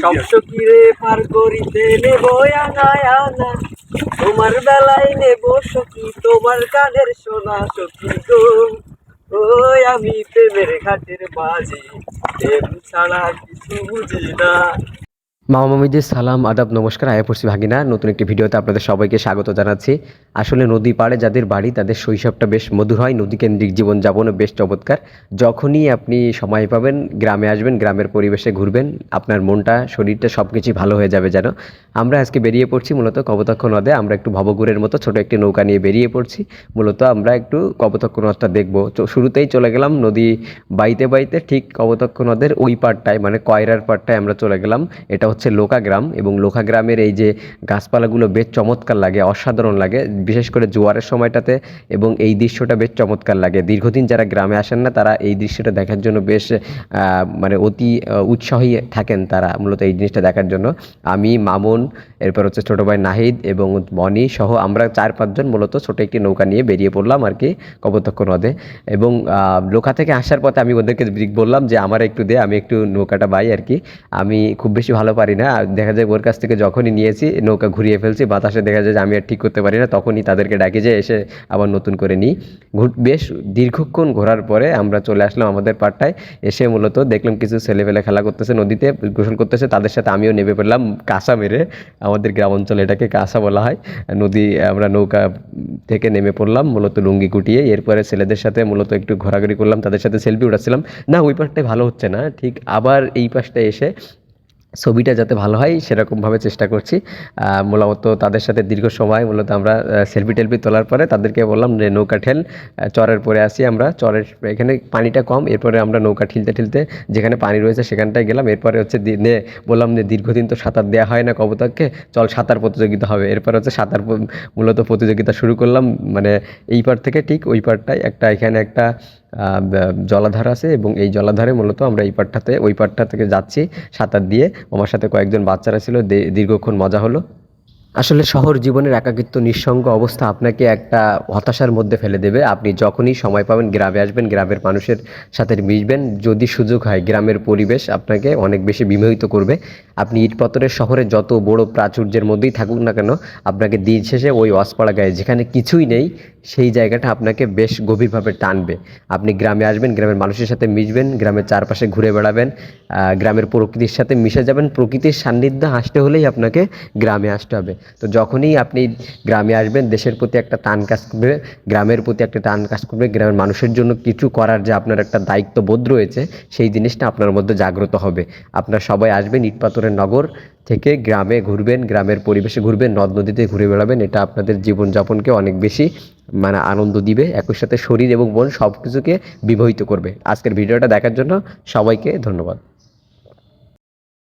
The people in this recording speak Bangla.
সব সকিরে পার করিতে নেব আনায় আনা তোমার বেলায় নেব সখী, তোমার কানের সোনা সখী গো। ওই আমি প্রেমের ঘাটের বাজি প্রেম ছাড়া কিছু বুঝি না। মামা মামিদের সালাম, আদাব, নমস্কার, আয়া পড়ছি ভাগিনা। নতুন একটি ভিডিওতে আপনাদের সবাইকে স্বাগত জানাচ্ছি। আসলে নদী পাড়ে যাদের বাড়ি, তাদের শৈশবটা বেশ মধুর হয়, নদীকেন্দ্রিক জীবনযাপনও বেশ চমৎকার। যখনই আপনি সময় পাবেন, গ্রামে আসবেন, গ্রামের পরিবেশে ঘুরবেন, আপনার মনটা, শরীরটা সব কিছুই ভালো হয়ে যাবে যেন। আমরা আজকে বেরিয়ে পড়ছি মূলত কপোতাক্ষ নদে আমরা একটু ভবঘুরের মতো ছোট একটি নৌকা নিয়ে বেরিয়ে পড়ছি। মূলত আমরা একটু কপোতাক্ষ নদটা দেখব শুরুতেই চলে গেলাম নদী বাইতে বাইতে, ঠিক কপোতাক্ষ নদের ওই পাড়টায় মানে কয়রার পাড়টায় আমরা চলে গেলাম। এটা হচ্ছে লোকা গ্রাম এবং লোকা গ্রামের এই যে গাছপালাগুলো বেশ চমৎকার লাগে, অসাধারণ লাগে, বিশেষ করে জোয়ারের সময়টাতে এবং এই দৃশ্যটা বেশ চমৎকার লাগে। দীর্ঘদিন যারা গ্রামে আসেন না, তারা এই দৃশ্যটা দেখার জন্য বেশ মানে অতি উৎসাহী থাকেন তারা মূলত এই জিনিসটা দেখার জন্য। আমি, মামুন, এরপর হচ্ছে ছোটো ভাই নাহিদ এবং মনি সহ আমরা চার পাঁচজন মূলত ছোটো একটি নৌকা নিয়ে বেরিয়ে পড়লাম আর কি কপোতক্ষ নদে এবং লোকা থেকে আসার পথে আমি ওদেরকে বললাম যে, আমার একটু দে, আমি একটু নৌকাটা বাই আর কি। আমি খুব বেশি ভালো পারি না। আর দেখা যায় ওর কাছ থেকে যখনই নিয়েছি, নৌকা ঘুরিয়ে ফেলছি, বাতাসে দেখা যায় যে আমি আর ঠিক করতে পারি না, তখনই তাদেরকে ডাকি যে এসে আবার নতুন করে নিই। বেশ দীর্ঘক্ষণ ঘোরার পরে আমরা চলে আসলাম আমাদের পাড়টায়, এসে মূলত দেখলাম কিছু ছেলেপেলে খেলা করতেছে, নদীতে গোসল করতেছে, তাদের সাথে আমিও নেমে পড়লাম কাঁসা মেরে। আমাদের গ্রাম অঞ্চলে এটাকে কাঁসা বলা হয়। নদী, আমরা নৌকা থেকে নেমে পড়লাম, মূলত লুঙ্গি কুটিয়ে, এরপরে ছেলেদের সাথে মূলত একটু ঘোরাঘুরি করলাম, তাদের সাথে সেলফি উঠাচ্ছিলাম। না, ওই পাশটায় ভালো হচ্ছে না, ঠিক আবার এই পাশটায় এসে ছবিটা যাতে ভালো হয়, সেরকমভাবে চেষ্টা করছি। মূলত তাদের সাথে দীর্ঘ সময় মূলত আমরা সেলফি টেলফি তোলার পরে তাদেরকে বললাম যে নৌকা ঠেল চরের পরে আসি আমরা। চরের এখানে পানিটা কম, এরপরে আমরা নৌকা ঠেলতে ঠেলতে যেখানে পানি রয়েছে সেখানটায় গেলাম। এরপরে হচ্ছে দিনে বললাম যে দীর্ঘদিন তো সাঁতার দেওয়া হয় না কবতাককে চল সাঁতার প্রতিযোগিতা হবে। এরপর হচ্ছে সাঁতার মূলত প্রতিযোগিতা শুরু করলাম। মানে এই পার থেকে ঠিক ওই পারটায় একটা এখানে একটা জলাধার আছে এবং এই জলাধারে মূলত আমরা এই পাটটাতে, ওই পাটটা থেকে যাচ্ছি সাঁতার দিয়ে। আমার সাথে কয়েকজন বাচ্চারা ছিল দীর্ঘক্ষণ মজা হলো। আসলে শহর জীবনের একাকিত্ব, নিঃসঙ্গ অবস্থা আপনাকে একটা হতাশার মধ্যে ফেলে দেবে। আপনি যখনই সময় পাবেন গ্রামে আসবেন, গ্রামের মানুষের সাথে মিশবেন। যদি সুযোগ হয়, গ্রামের পরিবেশ আপনাকে অনেক বেশি বিমোহিত করবে। আপনি ইটপাথরের শহরে যত বড় প্রাচুর্যের মধ্যেই থাকুক না কেন, আপনাকে দিন শেষে ওই অসপাড়া গায়ে, যেখানে কিছুই নেই, সেই জায়গাটা আপনাকে বেশ গভীরভাবে টানবে। আপনি গ্রামে আসবেন, গ্রামের মানুষের সাথে মিশবেন, গ্রামের চারপাশে ঘুরে বেড়াবেন গ্রামের প্রকৃতির সাথে মিশে যাবেন। প্রকৃতির সান্নিধ্যে আসতে হলেই আপনাকে গ্রামে আসতে হবে। তো যখনই আপনি গ্রামে আসবেন, দেশের প্রতি একটা টান কাজ করবে, গ্রামের প্রতি একটা টান কাজ করবে, গ্রামের মানুষের জন্য কিছু করার যে আপনার একটা দায়িত্ববোধ রয়েছে, সেই জিনিসটা আপনার মধ্যে জাগ্রত হবে। আপনার সবাই আসবেন ইটপাথরের নগর থেকে গ্রামে ঘুরবেন, গ্রামের পরিবেশে ঘুরবেন, নদ নদীতে ঘুরে বেড়াবেন, এটা আপনাদের জীবনযাপনকে অনেক বেশি মানে আনন্দ দিবে, একই সাথে শরীর এবং মন সব কিছুকে বিমোহিত করবে। আজকের ভিডিওটা দেখার জন্য সবাইকে ধন্যবাদ।